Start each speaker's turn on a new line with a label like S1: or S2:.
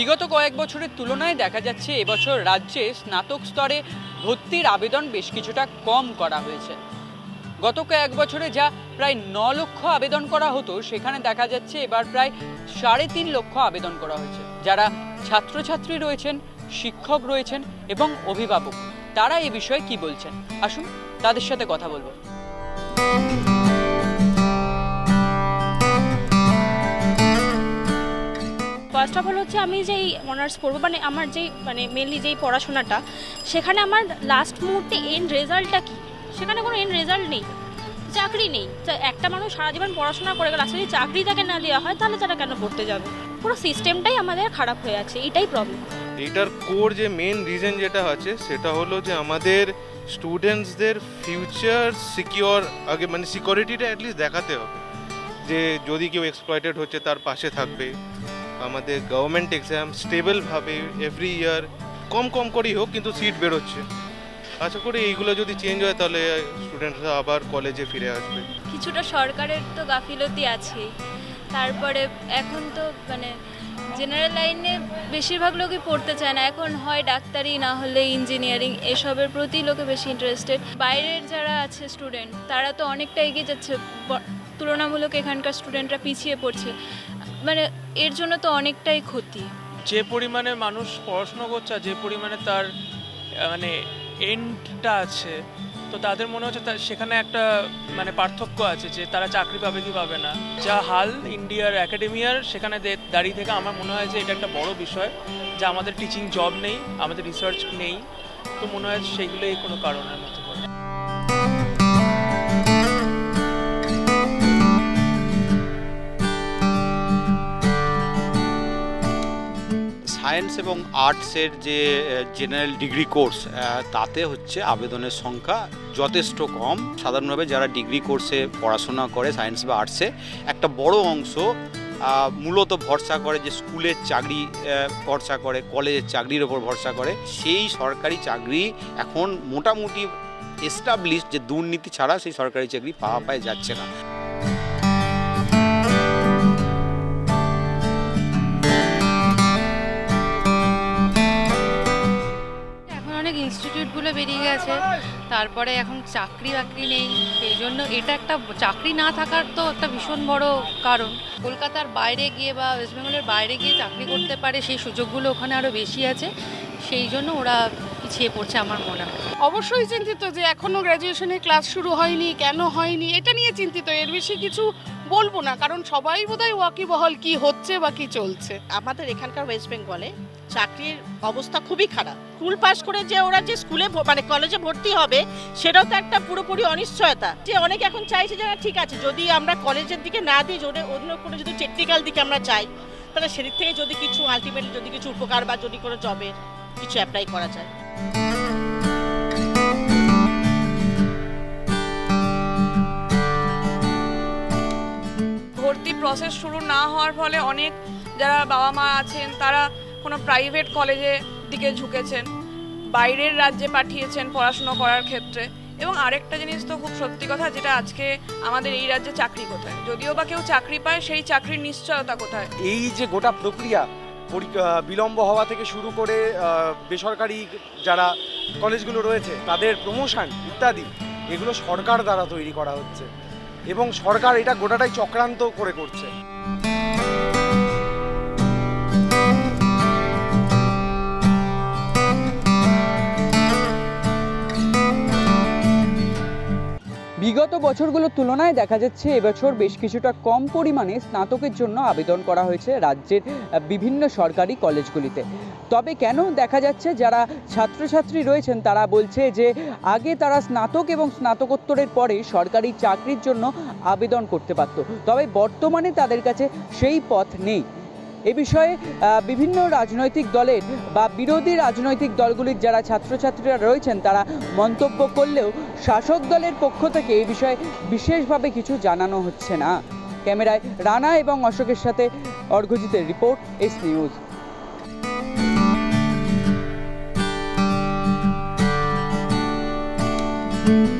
S1: বিগত কয়েক বছরের তুলনায় দেখা যাচ্ছে এবছর রাজ্যে স্নাতক স্তরে ভর্তির আবেদন বেশ কিছুটা কম করা হয়েছে। গত কয়েক বছরে যা প্রায় ন লক্ষ আবেদন করা হতো, সেখানে দেখা যাচ্ছে এবার প্রায় সাড়ে তিন লক্ষ আবেদন করা হয়েছে। যারা ছাত্রছাত্রী রয়েছেন, শিক্ষক রয়েছেন এবং অভিভাবক, তারা এ বিষয়ে কি বলছেন? আসুন তাদের সাথে কথা বলব।
S2: ফার্স্ট অফ অল হচ্ছে আমি যেই অনার্স করব মানে আমার যেই মানে মেনলি যেই পড়াশোনাটা, সেখানে আমার লাস্ট মুহূর্তে এন্ড রেজাল্টটা কী? সেখানে কোনো এন্ড রেজাল্ট নেই, চাকরি নেই। একটা মানুষ সারা জীবন পড়াশোনা করে লাস্টে যদি চাকরি তাকে না দেওয়া হয়, তাহলে তারা কেন পড়তে যাবে? পুরো সিস্টেমটাই আমাদের খারাপ হয়ে আছে, এটাই প্রবলেম
S3: এটার কোর যে মেন রিজন যেটা আছে, সেটা হলো যে আমাদের স্টুডেন্টসদের ফিউচার সিকিওর আগে মানে সিকিউরিটিটা অ্যাটলিস্ট দেখাতে হবে। যে যদি কেউ এক্সপ্লয়েটেড হচ্ছে, তার পাশে থাকবে। আমাদের গভর্নমেন্ট এক্সাম স্টেবলভাবে এভরি ইয়ার কম কম করেই হোক, কিন্তু সিট বেরোচ্ছে। আশা করি এইগুলো যদি চেঞ্জ হয়, তাহলে স্টুডেন্টরা আবার কলেজে ফিরে আসবে।
S4: কিছুটা সরকারের তো গাফিলতি আছেই। তারপরে এখন তো মানে জেনারেল লাইনে বেশিরভাগ লোকই পড়তে চায় না। এখন হয় ডাক্তারি, না হলে ইঞ্জিনিয়ারিং এসবের প্রতি লোকে বেশি ইন্টারেস্টেড বাইরের যারা আছে স্টুডেন্ট তারা তো অনেকটা এগিয়ে যাচ্ছে। তুলনামূলক এখানকার স্টুডেন্টরা পিছিয়ে পড়ছে। মানে এর জন্য তো অনেকটাই ক্ষতি।
S5: যে পরিমাণে মানুষ পড়াশুনো করছে আর যে পরিমাণে তার মানে এন্ডটা আছে, তো তাদের মনে হচ্ছে সেখানে একটা মানে পার্থক্য আছে যে তারা চাকরি পাবে কি পাবে না। যা হাল ইন্ডিয়ার একাডেমিয়ার সেখানে দাঁড়িয়ে থেকে আমার মনে হয় যে এটা একটা বড় বিষয়, যে আমাদের টিচিং জব নেই, আমাদের রিসার্চ নেই, তো মনে হয় সেইগুলোই কোনো কারণের মধ্যে পড়ে।
S6: সায়েন্স এবং আর্টসের যে জেনারেল ডিগ্রি কোর্স তাতে হচ্ছে আবেদনের সংখ্যা যথেষ্ট কম। সাধারণভাবে যারা ডিগ্রি কোর্সে পড়াশোনা করে সায়েন্স বা আর্টসে একটা বড় অংশ মূলত ভরসা করে যে স্কুলের চাকরি ভরসা করে, কলেজের চাকরির ওপর ভরসা করে। সেই সরকারি চাকরি এখন মোটামুটি এস্টাবলিশ যে দুর্নীতি ছাড়া সেই সরকারি চাকরি পাওয়া পায় যাচ্ছে না।
S7: গেছে। তারপরে এখন চাকরি বাকরি নেই। সেই জন্য এটা একটা চাকরি না থাকার তো একটা ভীষণ বড় কারণ। কলকাতার বাইরে গিয়ে বা ওয়েস্ট বেঙ্গলের বাইরে গিয়ে চাকরি করতে পারে, সেই সুযোগগুলো ওখানে আরও বেশি আছে। সেই জন্য ওরা পিছিয়ে পড়ছে আমার মনে হয়।
S8: অবশ্যই চিন্তিত যে এখনও গ্র্যাজুয়েশনের ক্লাস শুরু হয়নি, কেন হয়নি, এটা নিয়ে চিন্তিত। এর বেশি কিছু বলব না, কারণ সবাই বোধহয় ওয়াকিবহল কি হচ্ছে বা কি চলছে।
S9: আমাদের এখানকার ওয়েস্ট বেঙ্গলে চাকরির অবস্থা খুবই খারাপ। স্কুল পাস করে যে ওরা যে স্কুলে মানে কলেজে ভর্তি হবে, সেটাও তো একটা পুরোপুরি অনিশ্চয়তা। যে অনেকে এখন চাইছে যে ঠিক আছে, যদি আমরা কলেজের দিকে না দিই, যদি অন্য কোনো যদি টেকনিক্যাল দিকে আমরা চাই তাহলে সেদিক থেকে যদি কিছু আলটিমেটলি যদি কিছু উপকার বা যদি কোনো জবের কিছু অ্যাপ্লাই করা যায়।
S10: ভর্তি প্রসেস শুরু না হওয়ার ফলে অনেক যারা বাবা মা আছেন, তারা কোনো প্রাইভেট কলেজে দিকে ঝুঁকেছেন, বাইরের রাজ্যে পাঠিয়েছেন পড়াশুনো করার ক্ষেত্রে। এবং আরেকটা জিনিস তো খুব সত্যি কথা, যেটা আজকে আমাদের এই রাজ্যে চাকরি কোথায়? যদিও বা কেউ চাকরি পায়, সেই চাকরির নিশ্চয়তা কোথায়?
S11: এই যে গোটা প্রক্রিয়া পরি- বিলম্ব হওয়া থেকে শুরু করে বেসরকারি যারা কলেজগুলো রয়েছে, তাদের প্রমোশন ইত্যাদি, এগুলো সরকার দ্বারা তৈরি করা হচ্ছে। এবং সরকার এটা গোটাটাই চক্রান্ত করে করছে।
S1: বিগত বছরগুলোর তুলনায় দেখা যাচ্ছে এবছর বেশ কিছুটা কম পরিমাণে স্নাতকের জন্য আবেদন করা হয়েছে রাজ্যের বিভিন্ন সরকারি কলেজগুলিতে। তবে কেন দেখা যাচ্ছে যারা ছাত্রছাত্রী রয়েছেন তারা বলছে যে আগে তারা স্নাতক এবং স্নাতকোত্তরের পরে সরকারি চাকরির জন্য আবেদন করতে পারত। তবে বর্তমানে তাদের কাছে সেই পথ নেই। এ বিষয়ে বিভিন্ন রাজনৈতিক দলের বা বিরোধী রাজনৈতিক দলগুলির যারা ছাত্রছাত্রীরা রয়েছেন, তারা মন্তব্য করলেও শাসক দলের পক্ষ থেকে এই বিষয়ে বিশেষভাবে কিছু জানানো হচ্ছে না। ক্যামেরায় রানা এবং অশোকের সাথে অর্ঘজিতের report, S news.
S8: thank you